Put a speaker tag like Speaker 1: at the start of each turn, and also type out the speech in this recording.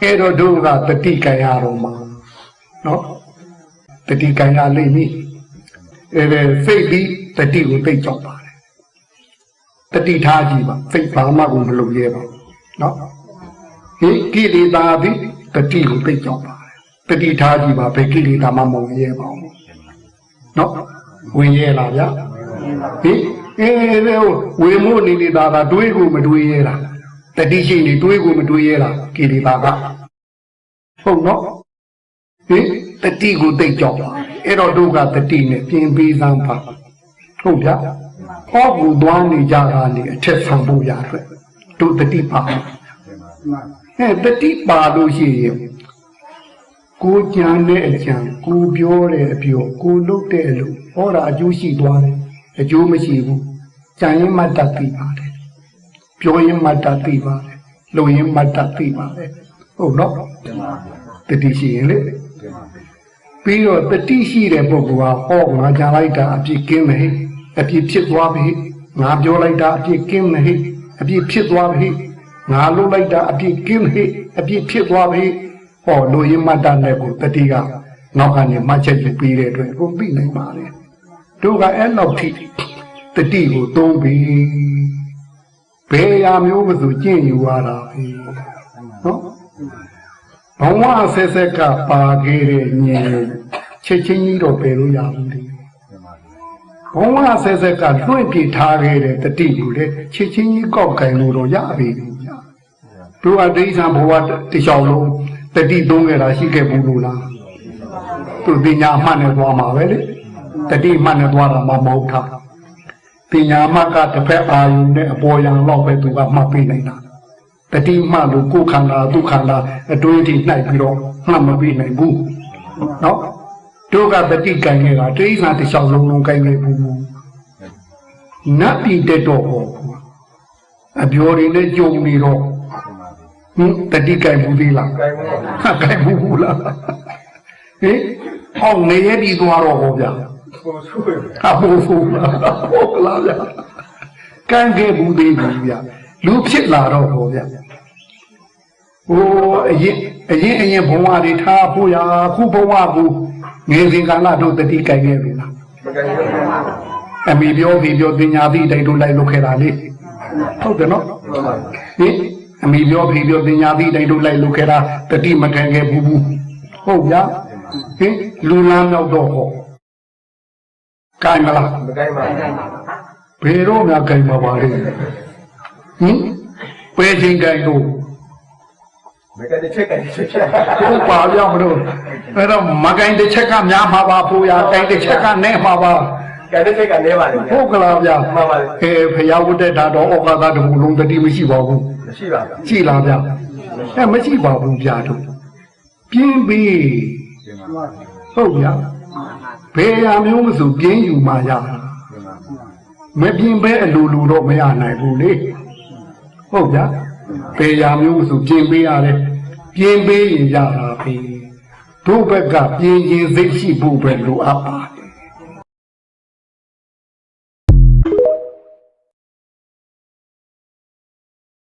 Speaker 1: အဲ့တော့တို့ကတတိကံရတော့မှာနော်တတိကံရလိမ့်မည်အဲ့ဒါစိတ်ပြီးတတိကိုသိကြောက်ပါတယ်တတိထားကြည့်ပါစိတ်ဘာမှကိုမလုပ်ရဲပါဘူးနော်ဟိကိလေသာပြီးတတိကိုသိကြောက်ပါတယ်တတိထားကြည့်ပါဘယ်ကိလေသာမှမဝင်ရဲပါဘူးနော်ဝင်ရဲလားဗျာဟိအဲဒါဝေမို့နေနေတာကတွေးကိုမတွေးရဲတာ တတိရှိနေတွေးကိုမတွေးရဲတာကိလေသာကဟုတ်နော်ဟိတတိကိုသိကြောက်ပါအဲ့တော့တို့ကတတိနဲ့ပြင်ပေးစမ်းပါဟုတ်ဗျာဟောကူသွားနေကြတာနေအထက်ဆံဖို့ရအတွက်တို့တတိပါအဲတတိပါလို့ရှိရင်ကိုကြံတဲ့အကြံကိုပြောတဲ့အပြောကိုလုပ်တဲ့အလုပ်ဟောတာအကျိုးရှိသွားတယ်အကျိုးမရှိဘူးကြံရင်မတ်တတ်သိပါတယ် ပြောရင်မတ်တတ်သိပါတယ်လုပ်ရင်မတ်တတ်သိပါတယ်ဟုတ်နော်တတိရှိရင်လေပြီးတော့တတိရှိတဲ့ပုဂ္ဂိုလ်ဟာဟောငါကြံလိုက်တာအပြစ်ကင်းမယ်အပြစ်ဖြစ်သွားပြီငါပြောလိုက်တာအပြစ်ကင်းမယ်အပြစ်ဖြစ်သွားပြီငါလုပ်လိုက်တာအပြစ်ကင်းမယ်အပြစ်ဖြစ်သွားပြီဟောလူရင်မတ်တနဲ့ကိုတတိကနောက်ကနေမှတ်ချက်ယူပြီးတဲ့အတွက်ကိုပြီးနိုင်ပါလေတို့ကအဲ့လောက်ထိတတိကိုသုံးပြီး ဘယ်ရာမျိုးမဆိုကျင့်ယူရတာပဲနော်ဘဝဆက်ဆက်ကပါခဲ့တဲ့ဉာဏ်ချက်ချင်းကြီးတော့ပယ်လို့ရဘူးလေဘဝဆက်ဆက်ကလွှင့်ပြထားခဲ့တဲ့တတိကိုလေချက်ချင်းကြီးကောက်ကင်လို့တော့ရပြီဗျာတို့အတိစ္ဆာဘဝတစ်လျှောက်လုံးတတိသုံးခဲ့တာရှိခဲ့ဘူးလို့လားသူပညာမှတ်နေသွားမှာပဲလေတတိမှတ်နေသွားတာမှမဟုတ်တာ ပညာမှတ်ကတစ်ဖက်အာယုနဲ့အပေါ်ယံတော့ပဲသူကမှတ်ပေးနိုင်တာတတိမှလို့ကိုယ်ခန္ဓာဒုက္ခန္ဓာအတွင်းထိနှိုက်ပြီးတော့မှတ်မပေးနိုင်ဘူးနော်တို့ကတတိကံခဲ့တာတိဋ္ဌာတစ်လျှောက်လုံးလုံးကံခဲ့ဘူးနတ်ပြည်တက်တော့ဟောအပြောတွေနဲ့ကြုံနေတော့ဟင်တတိကံဘူးသေးလားဟာကံဘူးဘူးလားဟင်ဟောင်းနေရပြီးသွားတော့ဟောဗျာ
Speaker 2: ကိုဆိုးရ
Speaker 1: အဖို့ဖို့လားဟုတ်လားဗျာကံခဲ့ဘူးသေးဘူးဗျာလူဖြစ်လာတော့ဟောဗျာဟိုအရင်အရင်အရင်ဘဝတွေထားဖို့ရာခုဘဝကိုငယ်စဉ်ကာလတို့တတိကြိုင်ခဲ့ပြီလား
Speaker 2: မကင်ရဘူး
Speaker 1: အမိပြောပြီးပြောတင်ညာပြီးတိုင်တို့လိုက်လုပ်ခဲ့တာလေဟုတ်တယ်နော်
Speaker 2: မှန်ပါ
Speaker 1: ဟင်အမိပြောပြီးပြောတင်ညာပြီးတိုင်တို့လိုက်လုပ်ခဲ့တာတတိမခံခဲ့ဘူးဘူးဟုတ်ဗျာဟင်လူလမ်းရောက်တော့ဟော ကိုင်မလား
Speaker 2: မကင်ပါဘူး
Speaker 1: ဘယ်တော့မှကြိုင်မှာပါလေဟင်ပဲချင်းကြိုင်လို့
Speaker 2: မကင်တဲ့ချက်ကတဲ့ချက်ချက်
Speaker 1: ဟုတ်ပါပြောင်းမလို့အဲ့တော့မကြိုင်တစ်ချက်ကများမှာပါဖို့ရကြိုင်တစ်ချက်ကနဲ့မှာပါ
Speaker 2: ကင်တဲ့ချက်ကနေပါလေ
Speaker 1: ဟုတ်ကလားဗျာ
Speaker 2: မှန်ပါလေ
Speaker 1: အဲဖရာဝတ်တဲ့ဓာတ်တော်ဩကာသတခုလုံးတတိမရှိပါဘူး
Speaker 2: မရှိပါဘူး
Speaker 1: ရှိလားဗျာအဲမရှိပါဘူးဗျာတို့ပြင်းပြီးဟုတ်ဗျာ ဘယ်ရာမျိုးမဆိုပြင်းယူမှရတာမပြင်းပဲအလိုလိုတော့မရနိုင်ဘူးလေဟုတ်ဗျာဘယ်ရာမျိုးမဆိုပြင်းပေးရတယ်ပြင်းပေးရင်ရတာပြီတို့ဘက်ကပြင်းရင်စိတ်ရှိဖို့ပဲလိုအပ်ပါတယ်